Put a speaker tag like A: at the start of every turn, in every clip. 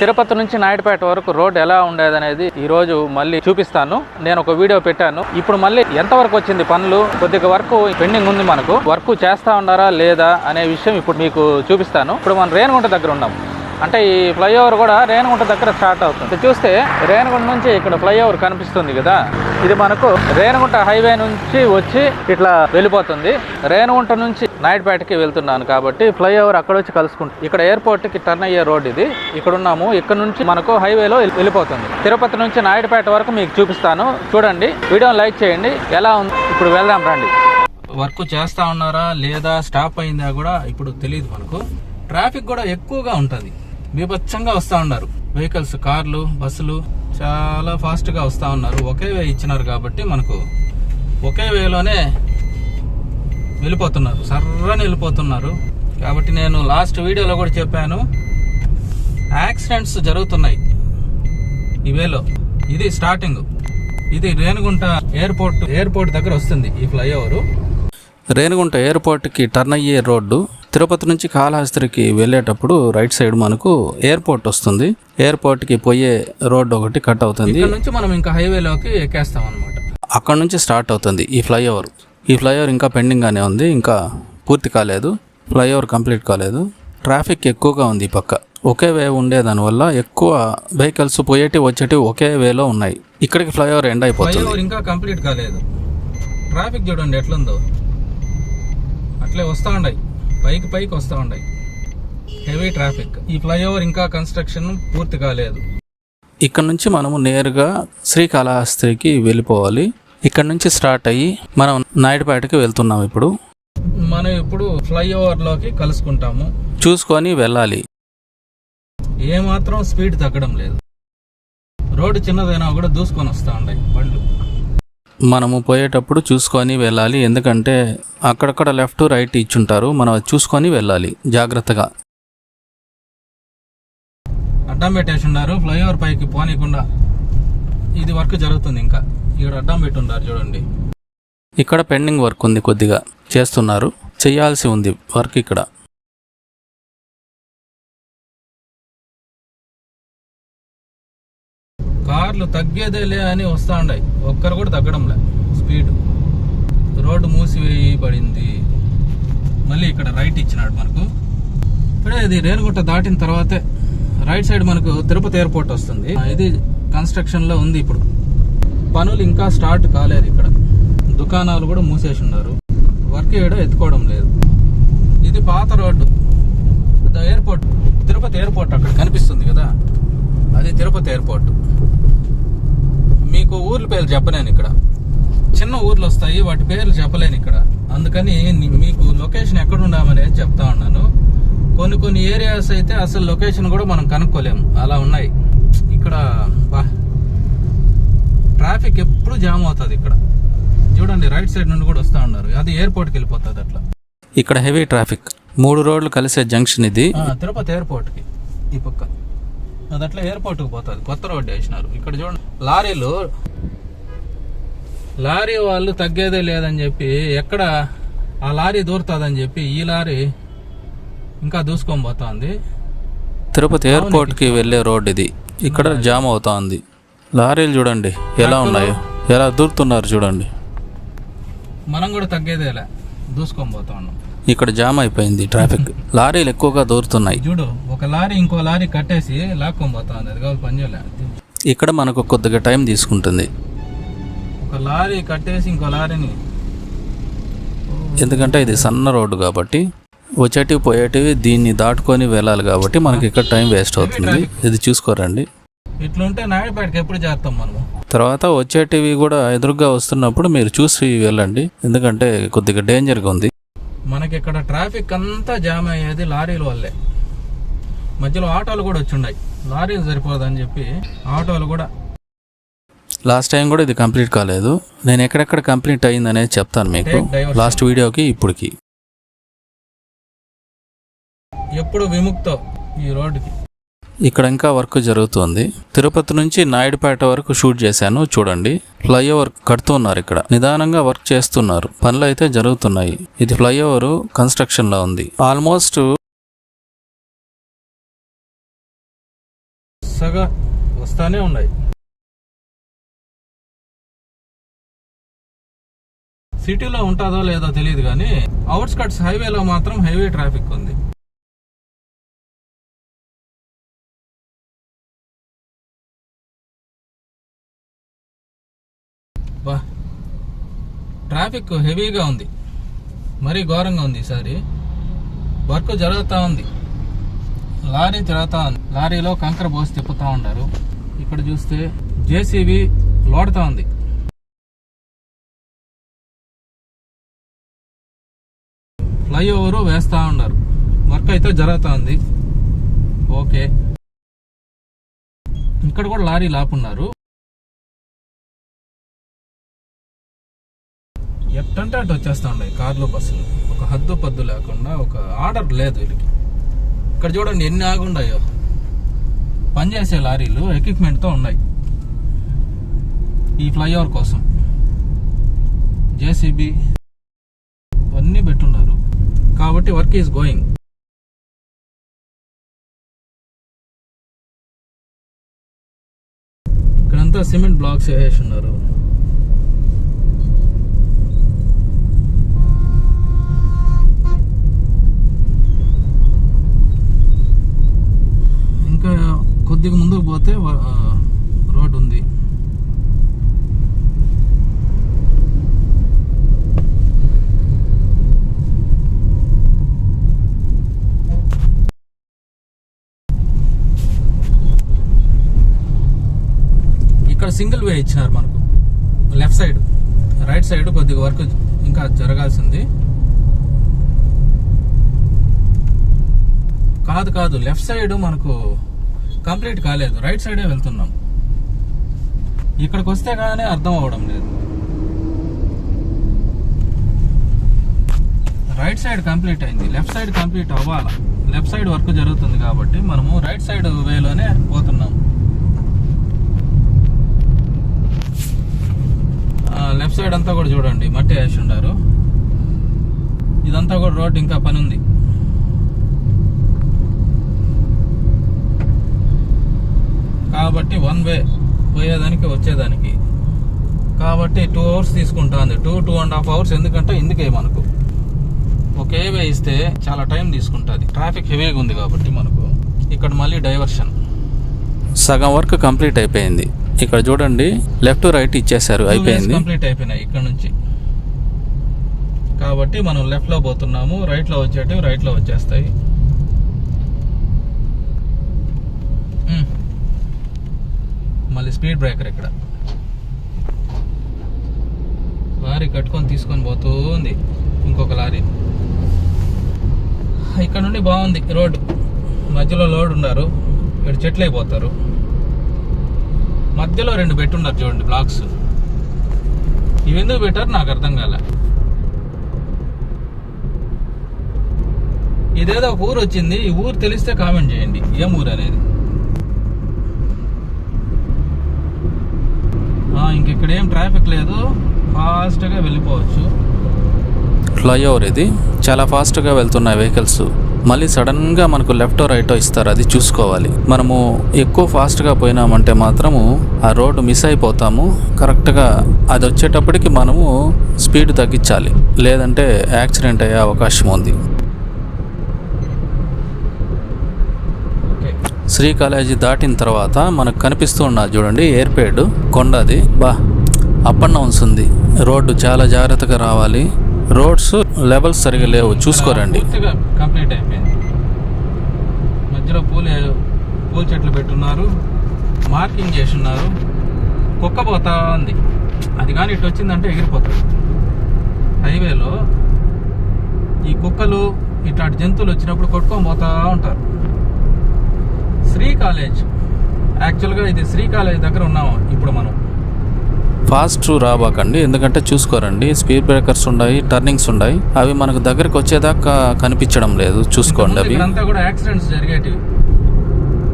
A: తిరుపతి నుంచి నాయుడుపేట వరకు రోడ్ ఎలా ఉండేది అనేది ఈ రోజు మళ్ళీ చూపిస్తాను. నేను ఒక వీడియో పెట్టాను. ఇప్పుడు మళ్ళీ ఎంత వరకు వచ్చింది పనులు? కొద్దిగా వర్క్ పెండింగ్ ఉంది మనకు. వర్క్ చేస్తా ఉన్నారా లేదా అనే విషయం ఇప్పుడు మీకు చూపిస్తాను. ఇప్పుడు మనం రేణుగుంట దగ్గర ఉన్నాం. అంటే ఈ ఫ్లైఓవర్ కూడా రేణుగుంట దగ్గర స్టార్ట్ అవుతుంది. చూస్తే రేణుగుంట నుంచి ఇక్కడ ఫ్లైఓవర్ కనిపిస్తుంది కదా? ఇది మనకు రేణుగుంట హైవే నుంచి వచ్చి ఇట్లా వెళ్ళిపోతుంది. రేణుగుంట నుంచి నాయుడుపేటకి వెళ్తున్నాను కాబట్టి ఫ్లైఓవర్ అక్కడ వచ్చి కలుసుకుంటుంది ఇక్కడ ఎయిర్పోర్ట్కి టర్న్ అయ్యే రోడ్ ఇది. ఇక్కడ ఉన్నాము ఇక్కడ నుంచి మనకు హైవేలో వెళ్ళిపోతుంది. తిరుపతి నుంచి నాయుడుపేట వరకు మీకు చూపిస్తాను. చూడండి. వీడియో లైక్ చేయండి. ఎలా ఉంది? ఇప్పుడు వెళ్దాం రండి. వర్క్ చేస్తా ఉన్నారా లేదా? స్టాప్ అయిందా కూడా ఇప్పుడు తెలియదు మనకు. ట్రాఫిక్ కూడా ఎక్కువగా ఉంటుంది. బీభత్సంగా వస్తూ ఉన్నారు. వెహికల్స్ కార్లు బస్సులు చాలా ఫాస్ట్గా వస్తూ ఉన్నారు. ఒకే వే ఇచ్చినారు కాబట్టి మనకు ఒకే వేలోనే వెళ్ళిపోతున్నారు. సర్రని వెళ్ళిపోతున్నారు. కాబట్టి నేను లాస్ట్ వీడియోలో కూడా చెప్పాను యాక్సిడెంట్స్ జరుగుతున్నాయి ఈ వేలో. ఇది స్టార్టింగ్. ఇది రేణుగుంట ఎయిర్పోర్ట్ ఎయిర్పోర్ట్ దగ్గర వస్తుంది ఈ ఫ్లైఓవర్. రేణుగుంట ఎయిర్పోర్ట్కి టర్న్ అయ్యే రోడ్డు తిరుపతి నుంచి కాళహస్తికి వెళ్ళేటప్పుడు రైట్ సైడ్ మనకు ఎయిర్పోర్ట్ వస్తుంది. ఎయిర్పోర్ట్కి పోయే రోడ్డు ఒకటి కట్ అవుతుంది. ఇక్కడ నుంచి మనం ఇంకా హైవేలోకి ఎక్కేస్తాం అనమాట అక్కడ నుంచి స్టార్ట్ అవుతుంది ఈ ఫ్లైఓవర్. ఈ ఫ్లైఓవర్ ఇంకా పెండింగ్ గానే ఉంది ఇంకా పూర్తి కాలేదు. ఫ్లైఓవర్ కంప్లీట్ కాలేదు. ట్రాఫిక్ ఎక్కువగా ఉంది ఈ పక్క. ఒకే వే ఉండేదానివల్ల ఎక్కువ వెహికల్స్ పోయేటి వచ్చేటి ఒకే వేలో ఉన్నాయి. ఇక్కడికి ఫ్లైఓవర్ ఎండ్ అయిపోతుంది. ఇంకా కంప్లీట్ కాలేదు. ట్రాఫిక్ చూడండి ఎట్లుందో. అట్లే వస్తూ ఉన్నాయి పైకి పైకి వస్తూ ఉన్నాయి హెవీ ట్రాఫిక్ ఈ ఫ్లైఓవర్ ఇంకా కన్స్ట్రక్షన్ పూర్తి కాలేదు. ఇక్కడ నుంచి మనము నేరుగా శ్రీకాళహస్తికి వెళ్ళిపోవాలి. ఇక్కడ నుంచి స్టార్ట్ అయ్యి మనం నాయుడుపేటకి వెళ్తున్నాం ఇప్పుడు. మనం ఇప్పుడు ఫ్లైఓవర్లోకి కలుసుకుంటాము. చూసుకొని వెళ్ళాలి. ఏమాత్రం స్పీడ్ తగ్గడం లేదు. రోడ్డు చిన్నదైనా కూడా దూసుకొని వస్తూ ఉన్నాయి బండ్లు. మనము పోయేటప్పుడు చూసుకొని వెళ్ళాలి. ఎందుకంటే అక్కడక్కడ లెఫ్ట్ రైట్ ఇచ్చుంటారు. మనం అది చూసుకొని వెళ్ళాలి. జాగ్రత్తగా. అడ్డం పెట్టేసి ఉన్నారు ఫ్లైఓవర్ పైకి పోనీకుండా ఇది వర్క్ జరుగుతుంది ఇంకా. ఇక్కడ అడ్డం ఉన్నారు చూడండి. ఇక్కడ పెండింగ్ వర్క్ ఉంది కొద్దిగా. చేస్తున్నారు. చేయాల్సి ఉంది వర్క్ ఇక్కడ. కార్లు తగ్గేదేలే అని వస్తా ఉన్నాయి ఒక్కరు కూడా తగ్గడంలే. స్పీడ్. రోడ్డు మూసివేయబడింది. మళ్ళీ ఇక్కడ రైట్ ఇచ్చినాడు మనకు. ఇప్పుడే ఇది రేణుగుట్ట దాటిన తర్వాతే రైట్ సైడ్ మనకు తిరుపతి ఎయిర్పోర్ట్ వస్తుంది. ఇది కన్స్ట్రక్షన్లో ఉంది ఇప్పుడు. పనులు ఇంకా స్టార్ట్ కాలేదు ఇక్కడ. దుకాణాలు కూడా మూసేసి ఉన్నారు. వర్క్ ఏడో ఎత్తుకోవడం లేదు. ఇది పాత road. The airport. Tirupati airport అక్కడ కనిపిస్తుంది కదా? అది తిరుపతి ఎయిర్పోర్ట్. మీకు ఊర్ల పేర్లు చెప్పలేను ఇక్కడ. చిన్న ఊర్లు వస్తాయి వాటి పేర్లు చెప్పలేను ఇక్కడ. అందుకని మీకు లొకేషన్ ఎక్కడ ఉండామనేది చెప్తా ఉన్నాను. కొన్ని కొన్ని ఏరియాస్ అయితే అసలు లొకేషన్ కూడా మనం కనుక్కోలేము. అలా ఉన్నాయి. ఇక్కడ బా ట్రాఫిక్ ఎప్పుడు జామ్ అవుతుంది ఇక్కడ. చూడండి రైట్ సైడ్ నుండి కూడా వస్తా ఉన్నారు. అది ఎయిర్పోర్ట్కి వెళ్ళిపోతుంది అట్లా. ఇక్కడ హెవీ ట్రాఫిక్. మూడు రోడ్లు కలిసే జంక్షన్ ఇది. తిరుపతి ఎయిర్పోర్ట్కి ఈ పక్క. అది అట్లా ఎయిర్పోర్ట్కి పోతుంది. కొత్త రోడ్డు వేసినారు. ఇక్కడ చూడండి లారీలు లారీ వాళ్ళు తగ్గేదే లేదని చెప్పి ఎక్కడ ఆ లారీ దూరుతుందని చెప్పి ఈ లారీ ఇంకా దూసుకొని పోతుంది. తిరుపతి ఎయిర్పోర్ట్కి వెళ్ళే రోడ్ ఇది. ఇక్కడ జామ్ అవుతా ఉంది లారీలు చూడండి ఎలా ఉన్నాయో ఎలా దూరుతున్నారు చూడండి. మనం కూడా తగ్గేదేలే దూసుకొని పోతా ఉన్నాం. ఇక్కడ జామ్ అయిపోయింది ట్రాఫిక్. లారీలు ఎక్కువగా దూరుతున్నాయి. చూడు ఒక లారీ ఇంకో లారీ కట్టేసి లాక్కొని పోతా ఉంది. అది కావాలి పని ఇక్కడ మనకు కొద్దిగా టైం తీసుకుంటుంది. ఒక లారీ కట్టేసి ఇంకో లారీని. ఎందుకంటే ఇది సన్న రోడ్డు కాబట్టి వచ్చేటివి పోయేటివి దీన్ని దాటుకొని వెళ్ళాలి కాబట్టి మనకి ఇక్కడ టైం వేస్ట్ అవుతుంది. ఇది చూసుకోరండి. ఇట్లుంటే నాయుడుపేటకి ఎప్పుడు చేస్తాం మనము? తర్వాత వచ్చేటివి కూడా ఎదురుగా వస్తున్నప్పుడు మీరు చూసి వెళ్ళండి. ఎందుకంటే కొద్దిగా డేంజర్గా ఉంది. మనకి ఇక్కడ ట్రాఫిక్ అంతా జామ్ అయ్యేది లారీల వల్లే. మధ్యలో ఆటోలు కూడా వచ్చున్నాయి లారీలు సరిపోదని చెప్పి ఆటోలు కూడా. లాస్ట్ టైం కూడా ఇది కంప్లీట్ కాలేదు. నేను ఎక్కడెక్కడ కంప్లీట్ అయింది అనేది చెప్తాను మీకు. లాస్ట్ వీడియోకి ఇప్పటికి ఎప్పుడు విముక్తో ఈ రోడ్డుకి. ఇక్కడ ఇంకా వర్క్ జరుగుతుంది. తిరుపతి నుంచి నాయుడుపేట వరకు షూట్ చేశాను. చూడండి. ఫ్లైఓవర్ కడుతున్నారు ఇక్కడ. నిదానంగా వర్క్ చేస్తున్నారు. పనులు అయితే జరుగుతున్నాయి. ఇది ఫ్లైఓవర్ కన్స్ట్రక్షన్లో ఉంది. ఆల్మోస్ట్ వరుసగా వస్తానే ఉన్నాయి. సిటీలో ఉంటుందో లేదో తెలియదు కానీ అవుట్స్కట్స్ హైవేలో మాత్రం హైవే ట్రాఫిక్ ఉంది. ట్రాఫిక్ హెవీగా ఉంది. మరీ ఘోరంగా ఉంది ఈసారి వర్క్ జరుగుతూ ఉంది. లారీ తిరుగుతూ ఉంది. లారీలో కంకర పోసి తిప్పుతూ ఉన్నారు. ఇక్కడ చూస్తే జేసీబీ లోడుతూ ఉంది. ఫ్లైఓవర్ వేస్తూ ఉన్నారు. వర్క్ అయితే జరుగుతూ ఉంది. ఓకే. ఇక్కడ కూడా లారీ లాపున్నారు. ఎట్టంటే అటు వచ్చేస్తా ఉన్నాయి కార్లు బస్సులు. ఒక హద్దు పద్దు లేకుండా ఒక ఆర్డర్ లేదు వీళ్ళకి. ఇక్కడ చూడండి ఎన్ని ఆగుండాయో. పనిచేసే లారీలు ఎక్విప్మెంట్తో ఉన్నాయి. ఈ ఫ్లైఓవర్ కోసం. జేసీబీ అన్నీ పెట్టున్నారు. కాబట్టి వర్క్ ఈజ్ గోయింగ్. ఇక్కడంతా సిమెంట్ బ్లాక్స్ వేసి ఉన్నారు. కొద్దిగా ముందుకు పోతే రోడ్ ఉంది. ఇక్కడ సింగిల్ వే ఇచ్చినారు మనకు. లెఫ్ట్ సైడ్ రైట్ సైడ్ కొద్దిగా వర్క్ ఇంకా జరగాల్సింది. కాదు కాదు లెఫ్ట్ సైడ్ మనకు కంప్లీట్ కాలేదు. రైట్ సైడే వెళ్తున్నాం. ఇక్కడికి వస్తే కానీ అర్థం అవ్వడం లేదు. రైట్ సైడ్ కంప్లీట్ అయింది. లెఫ్ట్ సైడ్ కంప్లీట్ అవ్వాలా? లెఫ్ట్ సైడ్ వర్క్ జరుగుతుంది కాబట్టి మనము రైట్ సైడ్ వేలోనే పోతున్నాం. లెఫ్ట్ సైడ్ అంతా కూడా చూడండి. మట్టి వేసి ఉండారు. ఇదంతా కూడా రోడ్ ఇంకా పని ఉంది కాబట్టి వన్ వే పోయేదానికి వచ్చేదానికి. కాబట్టి టూ అవర్స్ తీసుకుంటుంది two two and half hours ఎందుకంటే ఇందుకే మనకు. ఒకే వే ఇస్తే చాలా టైం తీసుకుంటుంది. ట్రాఫిక్ హెవీగా ఉంది కాబట్టి మనకు. ఇక్కడ మళ్ళీ డైవర్షన్ సగం వర్క్ కంప్లీట్ అయిపోయింది. ఇక్కడ చూడండి లెఫ్ట్ రైట్ ఇచ్చేసారు అయిపోయింది. కంప్లీట్ అయిపోయినాయి ఇక్కడ నుంచి. కాబట్టి మనం లెఫ్ట్లో పోతున్నాము రైట్లో వచ్చేటివి రైట్లో వచ్చేస్తాయి. అది స్పీడ్ బ్రేకర్ ఇక్కడ. లారీ కట్టుకొని తీసుకొని పోతూ ఉంది ఇంకొక లారీ. ఇక్కడ నుండి బాగుంది రోడ్ మధ్యలో లోడ్ ఉన్నారు. ఇక్కడ చెట్లు అయిపోతారు. మధ్యలో రెండు పెట్టున్నారు చూడండి బ్లాక్స్. ఇవి ఎందుకు పెట్టారు నాకు అర్థం కాలే. ఇదేదో ఒక ఊరు వచ్చింది. ఈ ఊరు తెలిస్తే కామెంట్ చేయండి. ఏం ఊరు అనేది? ఆ, ఇంక ఇక్కడ ఏం ట్రాఫిక్ లేదు. ఫాస్ట్గా వెళ్ళిపోవచ్చు.
B: ఫ్లైఓవర్ ఇది. చాలా ఫాస్ట్గా వెళ్తున్నాయి వెహికల్స్ మళ్ళీ సడన్గా మనకు లెఫ్ట్ రైట్ ఇస్తారు. అది చూసుకోవాలి. మనము ఎక్కువ ఫాస్ట్గా పోయినామంటే మాత్రము ఆ రోడ్డు మిస్ అయిపోతాము. కరెక్ట్గా అది వచ్చేటప్పటికి మనము స్పీడ్ తగ్గించాలి. లేదంటే యాక్సిడెంట్ అయ్యే అవకాశం ఉంది. శ్రీ కాలేజీ దాటిన తర్వాత మనకు కనిపిస్తూ ఉన్నది చూడండి ఎయిర్పేడ్ కొండ అది బా అప్ అండ్ డౌన్స్ ఉంది రోడ్డు చాలా జాగ్రత్తగా రావాలి. రోడ్స్ లెవెల్స్ సరిగా లేవు. చూసుకోరండి.
A: కంప్లీట్ అయిపోయింది. మధ్యలో పూలే పూల చెట్లు పెట్టున్నారు. మార్కింగ్ చేసి ఉన్నారు కుక్క పోతా ఉంది. అది కానీ ఇటు వచ్చిందంటే ఎగిరిపోతుంది. హైవేలో ఈ కుక్కలు ఇట్లాంటి జంతువులు వచ్చినప్పుడు కొట్టుకొని పోతా ఉంటారు. శ్రీ కాలేజ్. యాక్చువల్గా ఇది శ్రీ కాలేజ్ దగ్గర ఉన్నాము ఇప్పుడు మనం.
B: ఫాస్ట్ రాబాకండి ఎందుకంటే చూసుకోరండి స్పీడ్ బ్రేకర్స్ ఉన్నాయి టర్నింగ్స్ ఉన్నాయి అవి మనకు దగ్గరికి వచ్చేదాకా కనిపించడం లేదు చూసుకోండి అవి.
A: ఇక్కడంతా కూడా యాక్సిడెంట్స్ జరిగేటివి.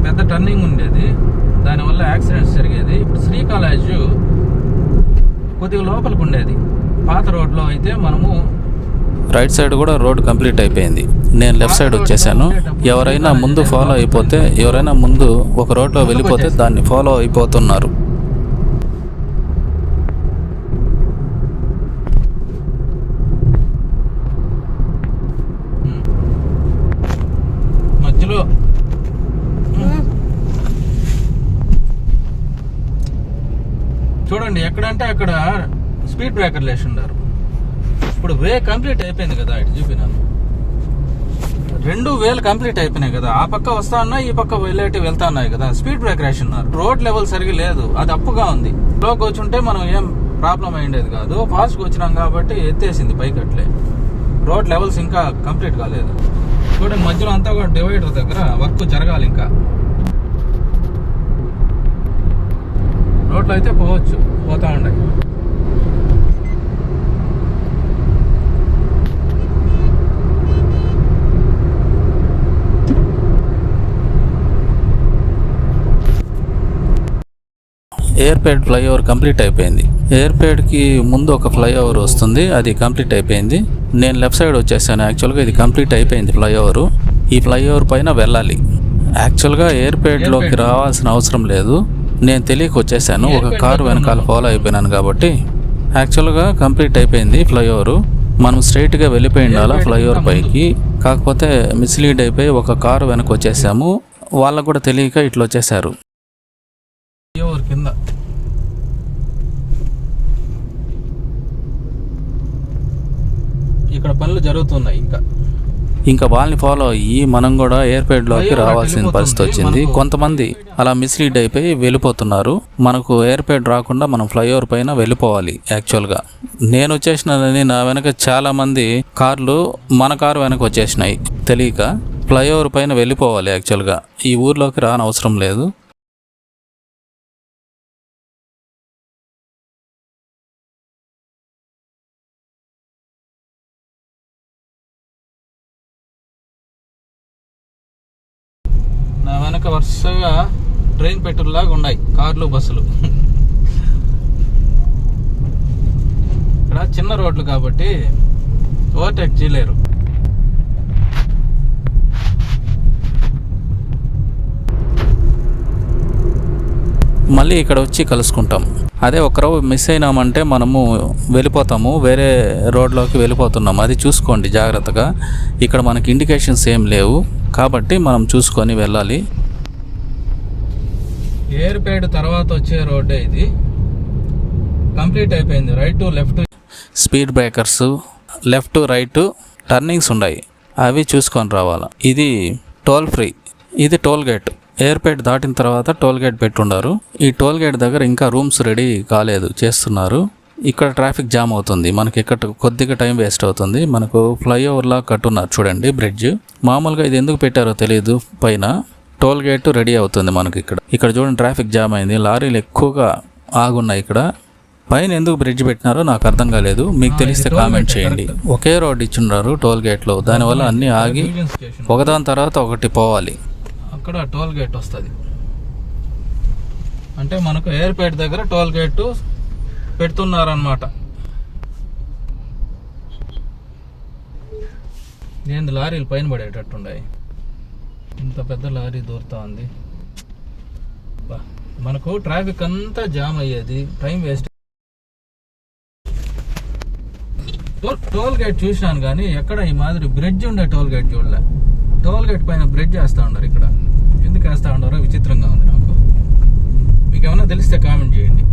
A: పెద్ద టర్నింగ్ ఉండేది దానివల్ల యాక్సిడెంట్స్ జరిగేది. ఇప్పుడు శ్రీ కాలేజ్ కొద్దిగా లోపలికి ఉండేది. పాత రోడ్లో అయితే మనము
B: రైట్ సైడ్ కూడా రోడ్ కంప్లీట్ అయిపోయింది. నేను లెఫ్ట్ సైడ్ వచ్చేసాను. ఎవరైనా ముందు ఫాలో అయిపోతే ఎవరైనా ముందు ఒక రోడ్లో వెళ్ళిపోతే దాన్ని ఫాలో అయిపోతున్నారు.
A: మధ్యలో. చూడండి ఎక్కడంటే అక్కడ స్పీడ్ బ్రేకర్లు వేసి ఉన్నారు ఇప్పుడు వే కంప్లీట్ అయిపోయింది కదా ఇటు చూపినాను రెండు వేలు కంప్లీట్ అయిపోయినాయి కదా. ఆ పక్క వస్తా ఉన్నాయి ఈ పక్క వెళ్ళేటి వెళ్తా ఉన్నాయి కదా. స్పీడ్ బ్రేక్ రాసి ఉన్నారు. రోడ్ లెవెల్ సరిగి లేదు. అది అప్పుగా ఉంది. లోకి వచ్చుంటే మనం ఏం ప్రాబ్లం అయ్యేది కాదు. ఫాస్ట్గా వచ్చినాం కాబట్టి ఎత్తేసింది పైకి అట్లే రోడ్ లెవెల్స్ ఇంకా కంప్లీట్ కాలేదు. చూడండి మధ్యలో అంతా కూడా డివైడర్ దగ్గర వర్క్ జరగాలి ఇంకా. రోడ్లు అయితే పోవచ్చు. పోతా ఉండే
B: ఎయిర్పేడ్ ఫ్లైఓవర్ కంప్లీట్ అయిపోయింది. ఎయిర్పేడ్కి ముందు ఒక ఫ్లైఓవర్ వస్తుంది. అది కంప్లీట్ అయిపోయింది. నేను లెఫ్ట్ సైడ్ వచ్చేసాను. యాక్చువల్గా ఇది కంప్లీట్ అయిపోయింది ఫ్లైఓవర్ ఈ ఫ్లైఓవర్ పైన వెళ్ళాలి. యాక్చువల్గా ఎయిర్పేడ్లోకి రావాల్సిన అవసరం లేదు. నేను తెలియక వచ్చేసాను. ఒక కారు వెనకాల ఫాలో అయిపోయినాను కాబట్టి. యాక్చువల్గా కంప్లీట్ అయిపోయింది ఫ్లైఓవర్ మనం స్ట్రైట్గా వెళ్ళిపోయి ఉండాలా ఫ్లైఓవర్ పైకి. కాకపోతే మిస్లీడ్ అయిపోయి ఒక కారు వెనక వచ్చేసాము. వాళ్ళకు కూడా తెలియక ఇట్లా వచ్చేసారు.
A: ఎవరు కింద? ఇక్కడ పనులు జరుగుతున్నాయి ఇంకా.
B: ఇంకా వాళ్ళని ఫాలో అయ్యి మనం కూడా ఎయిర్పేడ్లోకి రావాల్సిన పరిస్థితి వచ్చింది. కొంతమంది అలా మిస్లీడ్ అయిపోయి వెళ్ళిపోతున్నారు. మనకు ఎయిర్పేడ్ రాకుండా మనం ఫ్లైఓవర్ పైన వెళ్ళిపోవాలి యాక్చువల్గా నేను వచ్చేసినని నా వెనక చాలా మంది కార్లు మన కారు వెనక వచ్చేసినాయి. తెలియక ఫ్లైఓవర్ పైన వెళ్ళిపోవాలి యాక్చువల్గా ఈ ఊర్లోకి రానవసరం లేదు.
A: వెనక వరుసగా ట్రైన్ పెట్టుల్లాగా ఉన్నాయి. కార్లు బస్సులు. ఇక్కడ చిన్న రోడ్లు కాబట్టి ఓవర్టేక్ చేయలేరు.
B: మళ్ళీ ఇక్కడ వచ్చి కలుసుకుంటాం. అదే ఒకరోజు మిస్ అయినామంటే మనము వెళ్ళిపోతాము. వేరే రోడ్లోకి వెళ్ళిపోతున్నాము అది చూసుకోండి జాగ్రత్తగా. ఇక్కడ మనకి ఇండికేషన్స్ ఏం లేవు. కాబట్టి మనం చూసుకొని వెళ్ళాలి.
A: ఏర్పేడు తర్వాత వచ్చే రోడ్డే ఇది. కంప్లీట్ అయిపోయింది. Right to left
B: speed breakers left right turnings ఉన్నాయి. అవి చూసుకొని రావాలా. ఇది టోల్ ఫ్రీ ఇది టోల్ గేట్ ఎయిర్పేట్ దాటిన తర్వాత టోల్ గేట్ పెట్టుండారు. ఈ టోల్ గేట్ దగ్గర ఇంకా రూమ్స్ రెడీ కాలేదు. చేస్తున్నారు. ఇక్కడ ట్రాఫిక్ జామ్ అవుతుంది. మనకి ఇక్కడ కొద్దిగా టైం వేస్ట్ అవుతుంది. మనకు ఫ్లైఓవర్లా కట్టున్నారు. చూడండి బ్రిడ్జ్ మామూలుగా ఇది ఎందుకు పెట్టారో తెలియదు పైన టోల్ గేట్ రెడీ అవుతుంది మనకి ఇక్కడ. ఇక్కడ చూడండి ట్రాఫిక్ జామ్ అయింది. లారీలు ఎక్కువగా ఆగున్నాయి ఇక్కడ. పైన ఎందుకు బ్రిడ్జ్ పెట్టినారో నాకు అర్థం కాలేదు. మీకు తెలిస్తే కామెంట్ చేయండి. ఒకే రోడ్ ఇచ్చున్నారు టోల్ గేట్లో. దానివల్ల అన్నీ ఆగి ఒకదాని తర్వాత ఒకటి పోవాలి.
A: అక్కడ టోల్ గేట్ వస్తుంది. అంటే మనకు ఎయిర్పేట్ దగ్గర టోల్ గేట్ పెడుతున్నారనమాట ఏంది లారీలు పైన పడేటట్టుండాయి. ఇంత పెద్ద లారీ దూరుతా ఉంది. మనకు ట్రాఫిక్ అంతా జామ్ అయ్యేది. Time waste. Toll toll gate చూసినాను కానీ ఎక్కడ ఈ మాదిరి బ్రిడ్జ్ ఉండే టోల్ గేట్ చూడలే. టోల్ గేట్ పైన బ్రిడ్జ్ వేస్తూ ఉన్నారు ఇక్కడ. ఎందుకు వేస్తూ ఉండారో విచిత్రంగా ఉంది నాకు. మీకు ఏమైనా తెలిస్తే కామెంట్ చేయండి.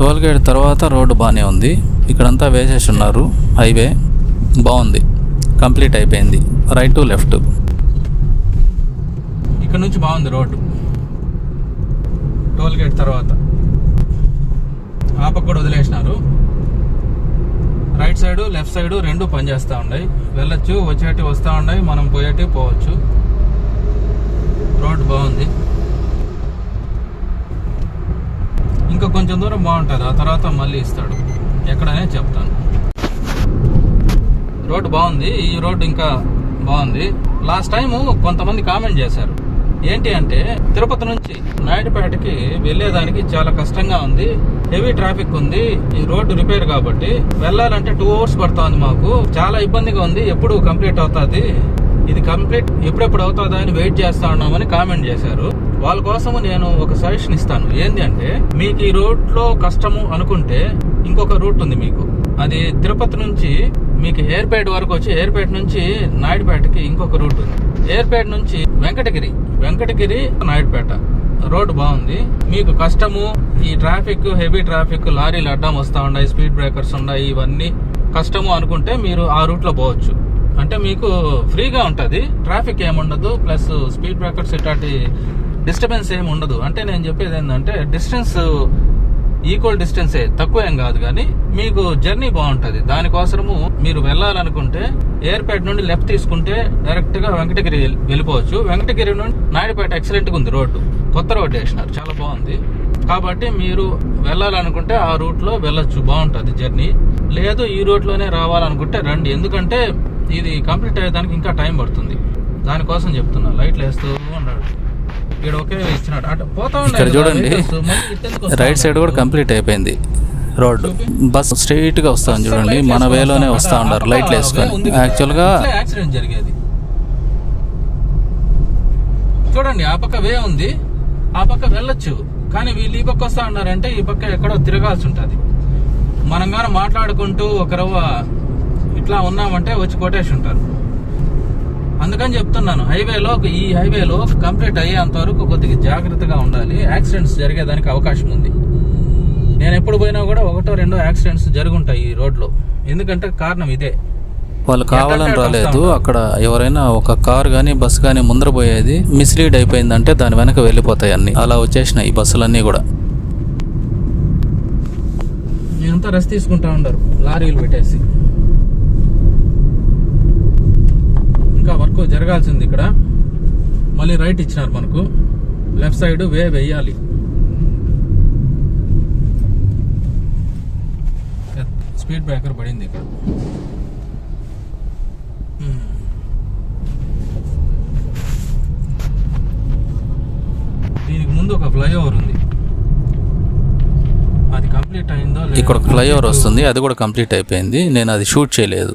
B: టోల్ గేట్ తర్వాత రోడ్డు బాగానే ఉంది. ఇక్కడంతా వేసేసి ఉన్నారు. హైవే బాగుంది. కంప్లీట్ అయిపోయింది. Right to left.
A: ఇక్కడ నుంచి బాగుంది రోడ్డు. టోల్ గేట్ తర్వాత. ఆపకు కూడా వదిలేసినారు. రైట్ సైడ్ లెఫ్ట్ సైడ్ రెండు పనిచేస్తూ ఉన్నాయి. వెళ్ళొచ్చు వచ్చేటి వస్తూ ఉన్నాయి. మనం పోయేటి పోవచ్చు. రోడ్డు బాగుంది. ఇంకా కొంచెం దూరం బాగుంటుంది. ఆ తర్వాత మళ్ళీ ఇస్తాడు. ఎక్కడనే చెప్తాను. రోడ్డు బాగుంది ఈ రోడ్డు ఇంకా బాగుంది. లాస్ట్ టైం కొంతమంది కామెంట్ చేశారు. ఏంటి అంటే తిరుపతి నుంచి నాయుడుపేటకి వెళ్ళేదానికి చాలా కష్టంగా ఉంది హెవీ ట్రాఫిక్ ఉంది ఈ రోడ్డు రిపేర్ కాబట్టి వెళ్ళాలంటే టూ అవర్స్ పడుతుంది మాకు. చాలా ఇబ్బందిగా ఉంది ఎప్పుడు కంప్లీట్ అవుతుంది ఇది కంప్లీట్ ఎప్పుడెప్పుడు అవుతుందా అని వెయిట్ చేస్తా ఉన్నామని కామెంట్ చేశారు. వాళ్ళ కోసము నేను ఒక సజెషన్ ఇస్తాను. ఏంది అంటే మీకు ఈ రోడ్లో కష్టము అనుకుంటే ఇంకొక రూట్ ఉంది మీకు. అది తిరుపతి నుంచి మీకు ఎయిర్పేట్ వరకు వచ్చి ఎయిర్పేట్ నుంచి నాయుడుపేటకి ఇంకొక రూట్ ఉంది. ఎయిర్పేట్ నుంచి వెంకటగిరి. వెంకటగిరి నాయుడుపేట రోడ్డు బాగుంది. మీకు కష్టము ఈ ట్రాఫిక్ హెవీ ట్రాఫిక్ లారీలు అడ్డం వస్తూ ఉన్నాయి స్పీడ్ బ్రేకర్స్ ఉన్నాయి ఇవన్నీ. కష్టము అనుకుంటే మీరు ఆ రూట్లో పోవచ్చు. అంటే మీకు ఫ్రీగా ఉంటుంది. ట్రాఫిక్ ఏముండదు ప్లస్ స్పీడ్ బ్రేకర్స్ ఇట్లాంటి డిస్టర్బెన్స్ ఏమి ఉండదు. అంటే నేను చెప్పేది ఏంటంటే డిస్టెన్స్ ఈక్వల్ డిస్టెన్సే తక్కువ ఏం కాదు కానీ మీకు జర్నీ బాగుంటుంది. దానికోసము మీరు వెళ్ళాలనుకుంటే ఎయిర్పేట్ నుండి లెఫ్ట్ తీసుకుంటే డైరెక్ట్గా వెంకటగిరి వెళ్ళిపోవచ్చు. వెంకటగిరి నుండి నాయుడుపేట ఎక్సలెంట్గా ఉంది రోడ్డు. కొత్త రోడ్డు వేసినారు. చాలా బాగుంది. కాబట్టి మీరు వెళ్ళాలనుకుంటే ఆ రూట్లో వెళ్ళొచ్చు. బాగుంటుంది జర్నీ. లేదు ఈ రూట్లోనే రావాలనుకుంటే రండి. ఎందుకంటే ఇది కంప్లీట్ అయ్యేదానికి ఇంకా టైం పడుతుంది. దానికోసం చెప్తున్నా. లైట్లు వేస్తూ ఉన్నాడు. ఇక్కడ
B: చూడండి.
A: వస్తా
B: రైట్ సైడ్ కూడా? కంప్లీట్ అయిపోయింది. రోడ్డు. బస్ స్ట్రైట్గా వస్తాను చూడండి. మన వేలోనే వస్తా. ఉన్నారు. లైట్లు వేసుకొని. యాక్చువల్గా
A: ఇట్లే యాక్సిడెంట్ జరిగేది. చూడండి ఆ పక్క వే ఉంది. ఆ పక్క వెళ్ళొచ్చు. కానీ వీళ్ళు ఈ పక్క వస్తా ఉన్నారంటే ఈ పక్క ఎక్కడో తిరగాల్సి ఉంటది. మనం గాన మాట్లాడుకుంటూ ఒక రవ్వ ఇట్లా ఉన్నామంటే వచ్చి కొట్టేసి ఉంటారు. అందుకని చెప్తున్నాను. హైవేలో ఈ హైవేలో కంప్లీట్ అయ్యేంత వరకు కొద్దిగా జాగ్రత్తగా ఉండాలి. యాక్సిడెంట్స్ జరిగేదానికి అవకాశం ఉంది. నేను ఎప్పుడు పోయినా కూడా ఒకటో రెండో యాక్సిడెంట్స్ జరుగుంటాయి ఈ రోడ్లో. ఎందుకంటే కారణం ఇదే.
B: వాళ్ళు కావాలని రాలేదు. అక్కడ ఎవరైనా ఒక కార్ గానీ బస్ గానీ ముందర పోయేది మిస్లీడ్ అయిపోయిందంటే దాని వెనక వెళ్ళిపోతాయి అన్ని. అలా వచ్చేసినాయి ఈ బస్సులన్నీ కూడా.
A: నేనంతా రెస్ట్ తీసుకుంటా ఉండరు. లారీలు పెట్టేసి ఇంకా వర్క్ జరగాల్సింది ఇక్కడ. మళ్ళీ రైట్ ఇచ్చినారు మనకు. లెఫ్ట్ సైడ్ వే వేయాలి. స్పీడ్ బ్రేకర్ పడింది ఇక్కడ. దీనికి ముందు ఒక ఫ్లైఓవర్ ఉంది. అది కంప్లీట్ అయిందో
B: ఇక్కడ ఒక ఫ్లైఓవర్ వస్తుంది. అది కూడా కంప్లీట్ అయిపోయింది. నేను అది షూట్ చేయలేదు.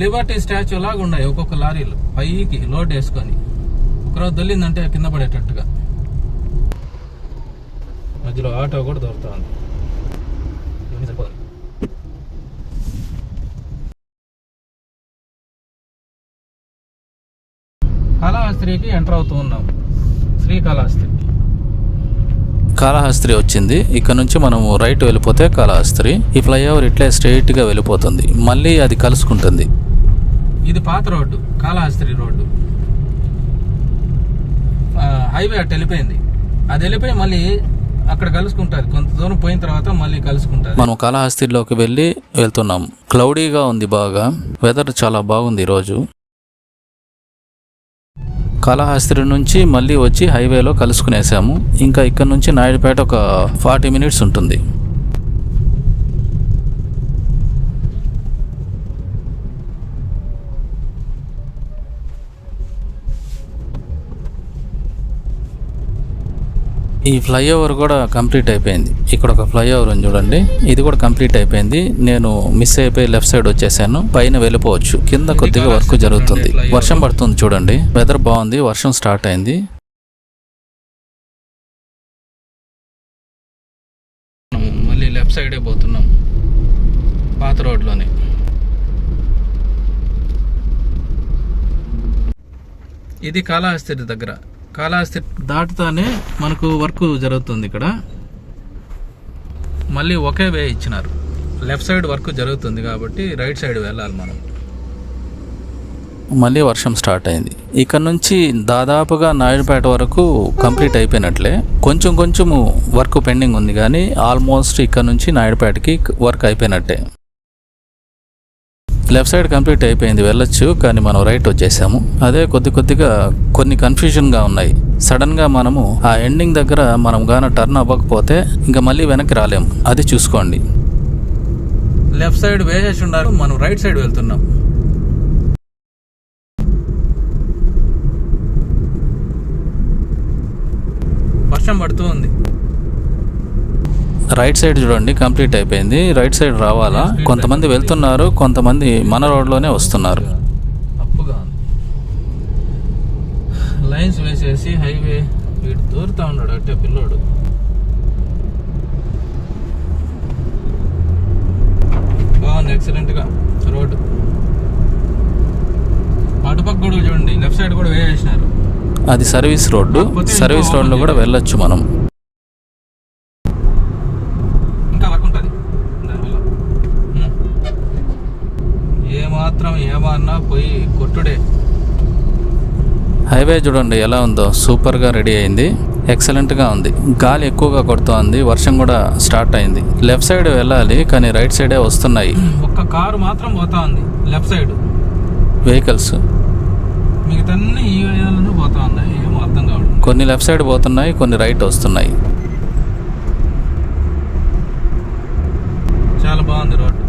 A: లిబర్టీ స్టాచ్యూ లాగా ఉన్నాయి ఒక్కొక్క లారీలు. పైకి లోడ్ వేసుకొని. ఒకరోజు దొల్లిందంటే కింద పడేటట్టుగా. మధ్యలో ఆటో కూడా దొరుకుతా ఉంది. కాళహస్త్రికి ఎంటర్ అవుతూ ఉన్నాం. శ్రీకాళహస్తి
B: కాళహస్త్రి వచ్చింది. ఇక్కడ నుంచి మనము రైట్ వెళ్ళిపోతే కాళహస్త్రి. ఈ ఫ్లైఓవర్ ఇట్లే స్ట్రైట్గా వెళ్ళిపోతుంది. మళ్ళీ అది కలుసుకుంటుంది.
A: ఇది పాత రోడ్డు కాళహస్త్రి రోడ్డు. హైవే అటు వెళ్ళిపోయింది. అది వెళ్ళిపోయి మళ్ళీ అక్కడ కలుసుకుంటుంది. కొంత దూరం పోయిన తర్వాత మళ్ళీ కలుసుకుంటుంది.
B: మనం కాళహస్తిలోకి వెళ్ళి వెళ్తున్నాం. క్లౌడీగా ఉంది బాగా. వెదర్ చాలా బాగుంది ఈరోజు. కళాహస్తి నుంచి మళ్ళీ వచ్చి హైవేలో కలుసుకునేసాము. ఇంకా ఇక్కడ నుంచి నాయుడుపేట ఒక ఫార్టీ మినిట్స్ ఉంటుంది. ఈ ఫ్లైఓవర్ కూడా కంప్లీట్ అయిపోయింది. ఇక్కడ ఒక ఫ్లైఓవర్ ఉంది చూడండి. ఇది కూడా కంప్లీట్ అయిపోయింది. నేను మిస్ అయిపోయి లెఫ్ట్ సైడ్ వచ్చేసాను. పైన వెళ్ళిపోవచ్చు. కింద కొద్దిగా వర్క్ జరుగుతుంది. వర్షం పడుతుంది చూడండి. వెదర్ బాగుంది. వర్షం స్టార్ట్ అయింది.
A: మళ్ళీ లెఫ్ట్ సైడే పోతున్నాం. పాత రోడ్లోనే. ఇది కాళహస్తి దగ్గర. కాళహస్తి దాటుతానే మనకు వర్క్ జరుగుతుంది ఇక్కడ. మళ్ళీ ఒకే వే ఇచ్చినారు. లెఫ్ట్ సైడ్ వర్క్ జరుగుతుంది కాబట్టి రైట్ సైడ్ వెళ్ళాలి మనం.
B: మళ్ళీ వర్షం స్టార్ట్ అయింది. ఇక్కడ నుంచి దాదాపుగా నాయుడుపేట వరకు కంప్లీట్ అయిపోయినట్లే. కొంచెం కొంచెము వర్క్ పెండింగ్ ఉంది కానీ ఆల్మోస్ట్ ఇక్కడ నుంచి నాయుడుపేటకి వర్క్ అయిపోయినట్టే. లెఫ్ట్ సైడ్ కంప్లీట్ అయిపోయింది వెళ్ళొచ్చు కానీ మనం రైట్ వచ్చేసాము. అదే కొద్ది కొద్దిగా కొన్ని కన్ఫ్యూజన్గా ఉన్నాయి. సడన్గా మనము ఆ ఎండింగ్ దగ్గర మనం గాన టర్న్ అవ్వకపోతే ఇంకా మళ్ళీ వెనక్కి రాలేము అది చూసుకోండి.
A: లెఫ్ట్ సైడ్ వేసేసి ఉన్నారు మనం రైట్ సైడ్ వెళ్తున్నాం. వర్షం పడుతూ ఉంది.
B: రైట్ సైడ్ చూడండి కంప్లీట్ అయిపోయింది. రైట్ సైడ్ రావాలా? కొంతమంది వెళ్తున్నారు కొంతమంది మన రోడ్లోనే వస్తున్నారు.
A: అప్పుగా లైన్స్ వేసేసి హైవే వీడు దూరుతా ఉన్నాడు అట్టే పిల్లోడు. బాగుంది ఎక్సలెంట్గా. రోడ్డు. అటుపక్క కూడా చూడండి లెఫ్ట్ సైడ్ కూడా వేసేసినారు.
B: అది సర్వీస్ రోడ్డు. సర్వీస్ రోడ్లో కూడా వెళ్ళొచ్చు మనం
A: ఇంకా వర్క్ ఉంటుంది దానివల్ల ఉం. ఏ మాత్రం ఏమన్నా పోయి కొట్టుడే.
B: హైవే చూడండి ఎలా ఉందో. సూపర్గా రెడీ అయింది. ఎక్సలెంట్గా ఉంది. గాలి ఎక్కువగా కొడుతోంది. వర్షం కూడా స్టార్ట్ అయింది. లెఫ్ట్ సైడ్ వెళ్ళాలి కానీ రైట్ సైడే వస్తున్నాయి.
A: ఒక్క కారు మాత్రం పోతా ఉంది. Left side.
B: వెహికల్స్.
A: మిగతా ఈ వేయాలను పోతా ఉన్నాయి ఏమో అర్థం కావడం
B: కొన్ని లెఫ్ట్ సైడ్ పోతున్నాయి కొన్ని రైట్ వస్తున్నాయి
A: చాలా బాగుంది రోడ్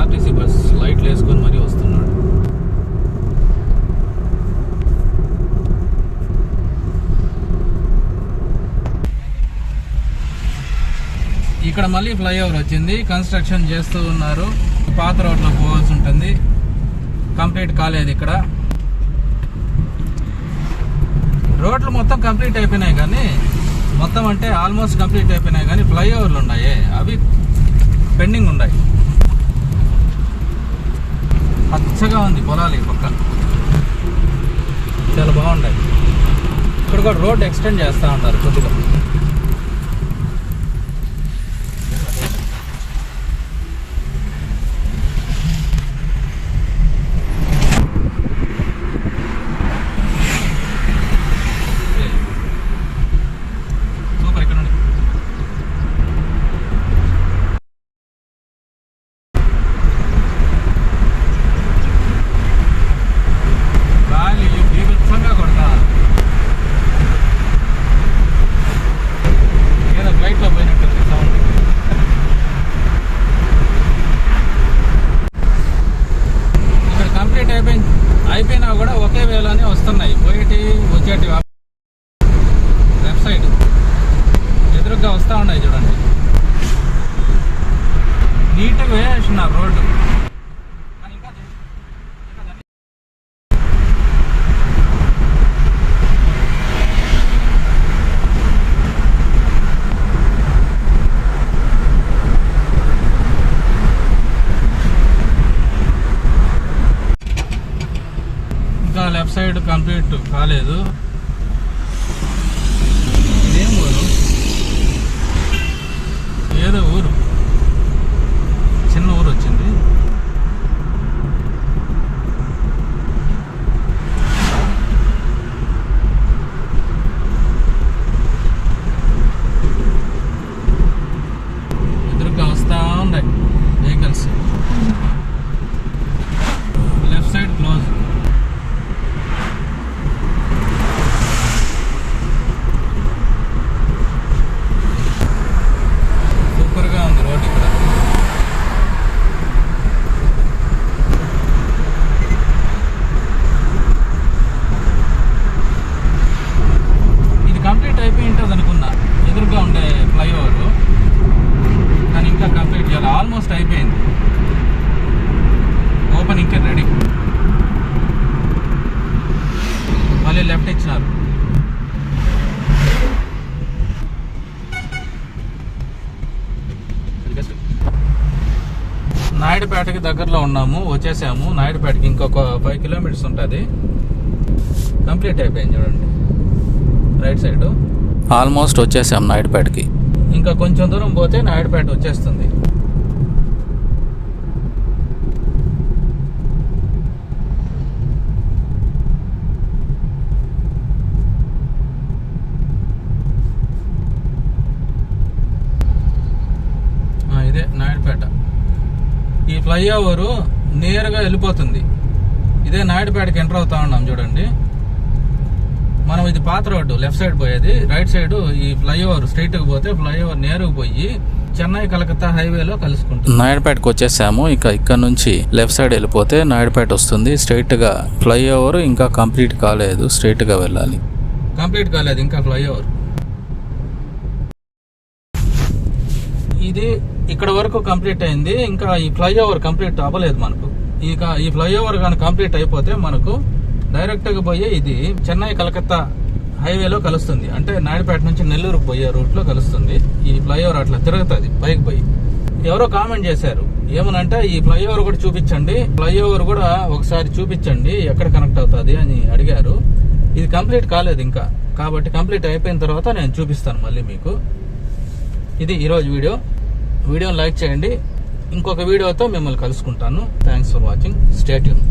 A: ఆర్టీసీ బస్ లైట్లు వేసుకొని మరీ వస్తున్నాడు ఇక్కడ మళ్ళీ ఫ్లైఓవర్ వచ్చింది. కన్స్ట్రక్షన్ చేస్తూ ఉన్నారు. పాత రోడ్లో పోవాల్సి ఉంటుంది. కంప్లీట్ కాలేదు ఇక్కడ. రోడ్లు మొత్తం కంప్లీట్ అయిపోయినాయి కానీ మొత్తం అంటే ఆల్మోస్ట్ కంప్లీట్ అయిపోయినాయి కానీ ఫ్లైఓవర్లు ఉన్నాయి. అవి పెండింగ్ ఉన్నాయి. పచ్చగా ఉంది పొలాలు ఈ పక్క. చాలా బాగుంటాయి. ఇక్కడ కూడా రోడ్ ఎక్స్టెండ్ చేస్తూ ఉంటారు కొద్దిగా సూపర్ ఇక్కడ నుండి గాలి బీభత్సంగా కొడతా ఏదో ఫ్లైట్లో పోయినట్టుంది సౌండ్ ఇక్కడ కంప్లీట్ అయిపోయింది అయిపోయినా కూడా ఒకే వేలోనే వస్తున్నాయి పోయేటి వచ్చేటి లెఫ్ట్ సైడ్ ఎదురుగా వస్తూ ఉన్నాయి చూడండి. నీట్గా వేసేసినారు రోడ్డు కానీ ఇంకా చే- ఇంకా దాన్ని- ఇంకా లెఫ్ట్ సైడ్ కంప్లీట్ కాలేదు ఇదేం ఊరు ఏదో ఊరు చిన్న ఊరు వచ్చింది ఎదురుగా వస్తా ఉన్నాయి వెహికల్స్ లెఫ్ట్ సైడ్ క్లోజ్ సూపర్గా ఉంది రోడ్ ఇక్కడ ఇది కంప్లీట్ అయిపోయి ఉంటుంది అనుకున్నా ఎదురుగా ఉండే ఫ్లైఓవర్ కానీ ఇంకా కంప్లీట్ చేయాలి ఆల్మోస్ట్ అయిపోయింది ఓపెన్ ఇంకా రెడీ మళ్ళీ లెఫ్ట్ ఇచ్చినారు నాయుడుపేటకి దగ్గరలో ఉన్నాము వచ్చేసాము. నాయుడుపేటకి ఇంకొక ఫైవ్ కిలోమీటర్స్ ఉంటుంది. కంప్లీట్ అయిపోయింది చూడండి. రైట్ సైడ్
B: ఆల్మోస్ట్ వచ్చేసాం నాయుడుపేటకి.
A: ఇంకా కొంచెం దూరం పోతే నాయుడుపేట వచ్చేస్తుంది ఆ, ఇదే నాయుడుపేట ఈ ఫ్లైఓవర్ నేరుగా వెళ్ళిపోతుంది. ఇదే నాయుడుపేటకి ఎంటర్ అవుతా ఉన్నాం చూడండి. మనం ఇది పాత రోడ్డు లెఫ్ట్ సైడ్ పోయేది. రైట్ సైడ్ ఈ ఫ్లైఓవర్ స్ట్రైట్గా పోతే ఫ్లైఓవర్ నేరుగా పోయి చెన్నై కలకత్తా హైవేలో కలుసుకుంటుంది.
B: నాయుడుపేటకు వచ్చేసాము. ఇక ఇక్కడ నుంచి లెఫ్ట్ సైడ్ వెళ్ళిపోతే నాయుడుపేట వస్తుంది. స్ట్రైట్గా ఫ్లైఓవర్ ఇంకా కంప్లీట్ కాలేదు. స్ట్రైట్గా వెళ్ళాలి.
A: కంప్లీట్ కాలేదు ఇంకా ఫ్లైఓవర్. ఇది ఇక్కడ వరకు కంప్లీట్ అయింది. ఇంకా ఈ ఫ్లైఓవర్ కంప్లీట్ అవ్వలేదు మనకు. ఇక ఈ ఫ్లైఓవర్ కానీ కంప్లీట్ అయిపోతే మనకు డైరెక్ట్గా ఇది చెన్నై కలకత్తా హైవేలో కలుస్తుంది. అంటే నాయుడుపేట నుంచి నెల్లూరుకు పోయే రూట్లో కలుస్తుంది. ఈ ఫ్లైఓవర్ అట్లా తిరుగుతుంది పైకి పోయి. ఎవరో కామెంట్ చేశారు. ఏమనంటే ఈ ఫ్లైఓవర్ కూడా చూపించండి. ఫ్లైఓవర్ కూడా ఒకసారి చూపించండి ఎక్కడ కనెక్ట్ అవుతుంది అని అడిగారు. ఇది కంప్లీట్ కాలేదు ఇంకా. కాబట్టి కంప్లీట్ అయిపోయిన తర్వాత నేను చూపిస్తాను మళ్ళీ మీకు. ఇది ఈరోజు వీడియో. వీడియోని లైక్ చేయండి. ఇంకొక వీడియోతో మిమ్మల్ని కలుసుకుంటాను. Thanks for watching stay tuned